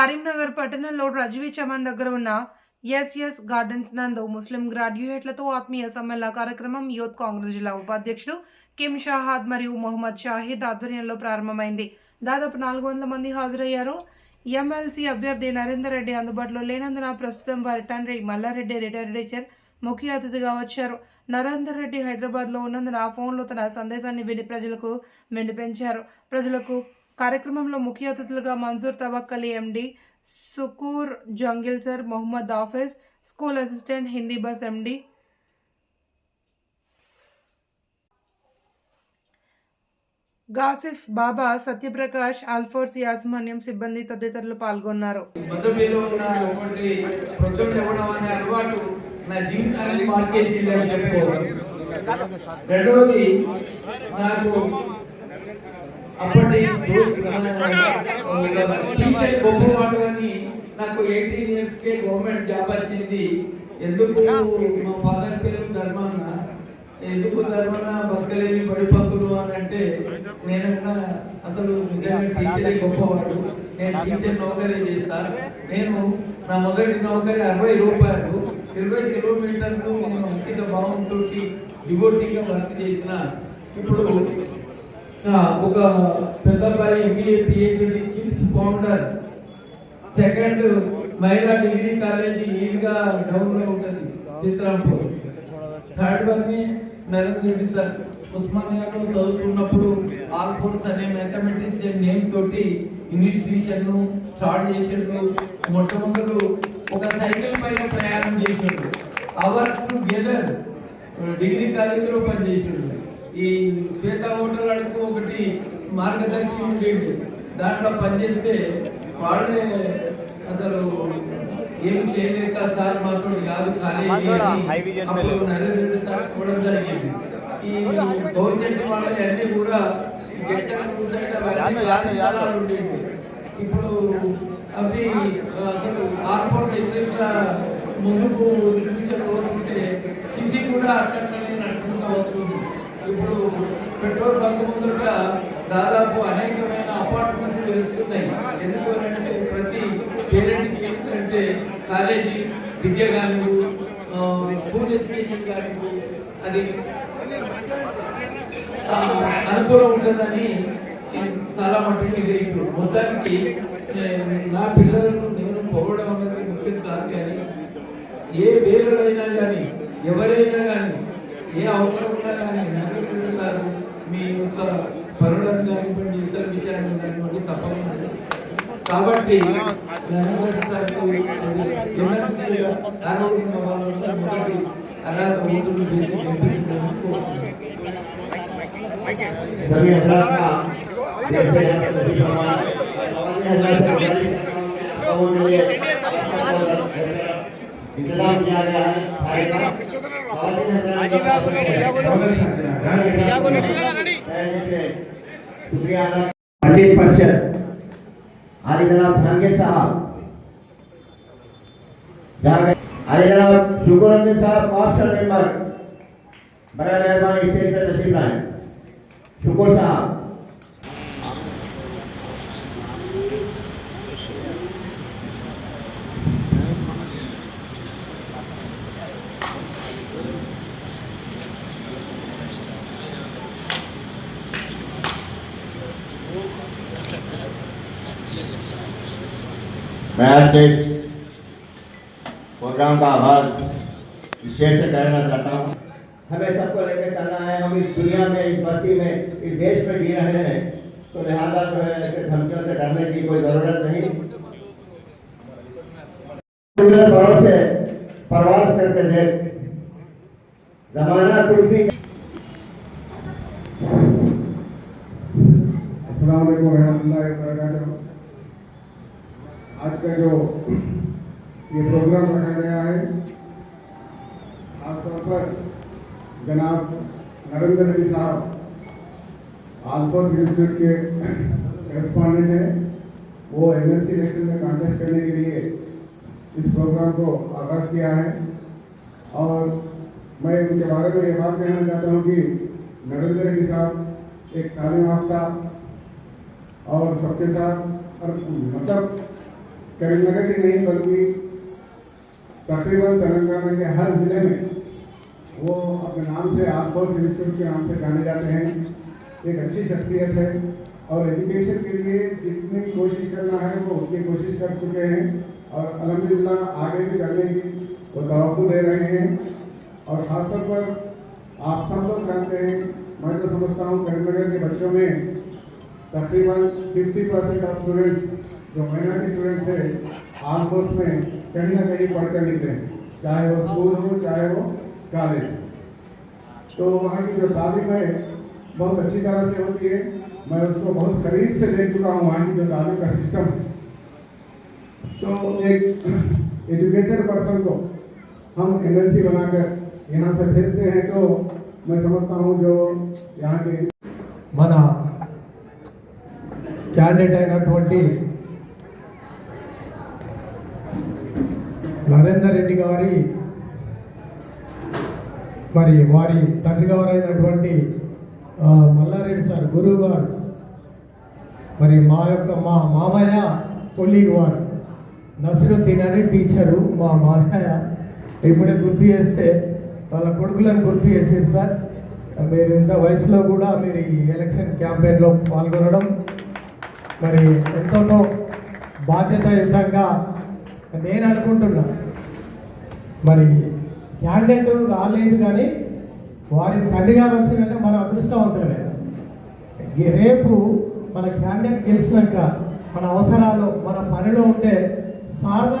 కరీంనగర్ పట్టణంలో రజ్వీ చమన్ దగ్గర ఉన్న ఎస్ఎస్ గార్డెన్స్ నందు ముస్లిం గ్రాడ్యుయేట్లతో ఆత్మీయ సమ్మేళన కార్యక్రమం యూత్ కాంగ్రెస్ జిల్లా ఉపాధ్యక్షుడు కిమ్ షాహాద్ మరియు మొహమ్మద్ షాహిద్ ఆధ్వర్యంలో ప్రారంభమైంది. దాదాపు నాలుగు వందల మంది హాజరయ్యారు. ఎమ్మెల్సీ అభ్యర్థి నరేందర్ రెడ్డి అందుబాటులో లేనందున ప్రస్తుతం వారి తండ్రి మల్లారెడ్డి రిటైర్డ్ టీచర్ ముఖ్య అతిథిగా వచ్చారు. నరేందర్ రెడ్డి హైదరాబాద్లో ఉన్నందున ఫోన్లో తన సందేశాన్ని విని ప్రజలకు వినిపించారు ప్రజలకు కార్యక్రమంలో ముఖ్య అతిథులుగా Mansoor Tavakkali MD Sukur jungle sir Mohammed office school assistant Hindi bus MD. గాసిఫ్ బాబా సత్యప్రకాష్ అల్ఫోర్స్ యాజమాన్యం సిబ్బంది తదితరులు పాల్గొన్నారు. నా జీవితాన్ని చెప్పుకోవాలి. రెండవది నాకు అప్పటి టీచర్ గొప్పవాడు అని నాకు ఎయిటీన్ ఇయర్స్ కే గవర్నమెంట్ జాబ్ వచ్చింది. ఎందుకు మా ఫాదర్ పేరు ధర్మన్న? ఎందుకు ధర్మన్న బతకలేని బడి పంతులు అని అంటే నేనన్నా అసలు నిజంగా టీచరే గొప్పవాడు. నేను టీచర్ నౌకరీ చేస్తా. నేను నా మొదటి నౌకరీ అరవై రూపాయలు. ఇరవై కిలోమీటర్లు నేను అంకిత భావంతో డివోటీగా వర్క్ చేసిన. ఇప్పుడు ఒక పెద్ద అబ్బాయి MBA PhD KIMS founder second మహిళా డిగ్రీ కాలేజీ ఈద్గా డౌన్లో ఉంటది థర్డ్ వన్ని నరేంద్ర రెడ్డి సార్. ఉస్మానియాలో చదువుతున్నప్పుడు ఆల్ఫోర్స్ అనే మ్యాథమెటిక్స్ నేమ్ తోటి ఇన్స్టిట్యూషన్ను స్టార్ట్ చేసిండు. మొట్టమొదలు ఒక సైకిల్ పైన ప్రయాణం చేసిండు. అవర్స్ టుగెదర్ డిగ్రీ కాలేజీలో పనిచేసిండు. ఈ శ్వేత హోటల్ అడుగు ఒకటి మార్గదర్శి ఉండేది. దాంట్లో పనిచేస్తే వాళ్ళే అసలు ఏమి చేయలేక సార్ మాతో కాదు కాలేజీ అప్పుడు నరేంద్ర రెడ్డి సార్ కూడా జరిగింది. ఈ గవర్నమెంట్ వాళ్ళ అన్ని కూడా జగన్ సైడ్ అవన్నీ ఉండేవి. ఇప్పుడు అవి అసలు ఆర్ఫోర్స్ ఎట్లా ముందుకు ఫ్యూచర్ పోతుంటే సిటీ కూడా అట్లనే తెలుస్తున్నాయి ఎందుకు అంటే ప్రతి పేరెంట్కి ఏంటంటే కాలేజీ విద్య కానివ్వు స్కూల్ ఎడ్యుకేషన్ కానివ్వు అది అనుకూలం ఉండదని చాలా మటుకు ఇది ఇప్పుడు మొత్తానికి నా పిల్లలను నేను పొగడం అన్నది ముఖ్యం కాదు కానీ ఏ వేలైనా కానీ ఎవరైనా కానీ ఏ అవసరం ఉన్నా కానీ నరేంద్ర సార్ మీ యొక్క పనులను కానివ్వండి ఇతర విషయాలను కానివ్వండి తప్పకుండా కాబట్టి నరేంద్ర సార్ ఎమ్మెల్సీగా అర్హులున్న వాళ్ళ మొదటి అర్హత ఓటులు వేసి గెలిపించినందుకు కోరుకుంటున్నాను. सभी हजरात का जैसे यहाँ पर तस्वीर फरमाया खवातीन हजरात से गुजारिश करता हूं कि आप लोगों के लिए इंतजाम किया गया है शुक्रिया अदा पंचायत परिषद आदि जनाब साहब आदि जनाब शुक्र साहब ऑप्शन मेंबर, बड़ा मेहरबान स्टेज पर तशरीफ़ लाए। शुक्र साहब। मैं आज इस प्रोग्राम का इस शेर से कहना चाहता हूँ। हमें सबको लेकर चलना है। हम इस दुनिया में, इस बस्ती में, इस देश में जी रहे हैं। तो लिहाजा जो है, ऐसे धमकियों से डरने की कोई ज़रूरत नहीं। से प्रवास करके देख जमाना कुछ भी अस्सलाम वालेकुम। रहमतुल्लाहि व बरकातहू आज का जो ये प्रोग्राम रखा गया है, खासतौर पर जनाब नरेंद्र रेड्डी साहब आलफोर्स इंस्टीट्यूट के करस्पॉन्डेंट हैं। वो एमएलसी इलेक्शन में कॉन्टेस्ट करने के लिए इस प्रोग्राम को आगाज़ किया है। और मैं उनके बारे में ये बात कहना चाहता हूँ कि नरेंद्र रेड्डी साहब एक तालीम याफ्ता और सबके साथ, और मतलब करीमनगर की नहीं बल्कि तकरीबन तेलंगाना के हर ज़िले में वो अपने नाम से आलफोर्स इंस्टीट्यूट के नाम से जाने जाते हैं। एक अच्छी शख्सियत है और एजुकेशन के लिए जितनी कोशिश करना है वो उतनी कोशिश कर चुके हैं और अलहमदिल्ला आगे भी करने की वो तवक्को दे रहे हैं और ख़ासतौर पर आप सब लोग जानते हैं, मैं तो समझता हूँ करीमनगर के बच्चों में तकरीबन 50 परसेंट ऑफ़ स्टूडेंट्स जो माइनॉरिटी स्टूडेंट्स है आर्म फोर्स में कहीं ना कहीं पढ़ कर निकले हैं चाहे वो स्कूल हो चाहे वो कॉलेज तो वहाँ की जो तालीम है बहुत अच्छी तरह से होती है मैं उसको बहुत करीब से देख चुका हूँ वहाँ की जो तालीम का सिस्टम तो एक एजुकेटेड पर्सन को हम एमएलसी बनाकर यहाँ से भेजते हैं तो मैं समझता हूँ जो यहाँ के మన క్యాండిడేట్ అయినటువంటి నరేందర్ రెడ్డి గారి మరి వారి తండ్రి గారైనటువంటి మల్లారెడ్డి సార్ గురువు గారు మరి మా యొక్క మా మామయ్య కొలీగ్ వారు నసిరుద్దీన్ అని టీచరు మా మామయ్య. ఇప్పుడే గుర్తు చేస్తే వాళ్ళ కొడుకులను గుర్తు చేసారు సార్. మీరు ఇంత వయసులో కూడా మీరు ఈ ఎలక్షన్ క్యాంపెయిన్లో పాల్గొనడం మరి ఎంతో బాధ్యతాయుతంగా నేను అనుకుంటున్నాను మరి క్యాండిడేట్ రాలేదు కానీ వారి తండ్రి గారు వచ్చిందంటే మన అదృష్టవంతులమే. ఈ రేపు మన క్యాండిడేట్ గెలిచినాక మన అవసరాలు మన పనిలో ఉంటే సారదా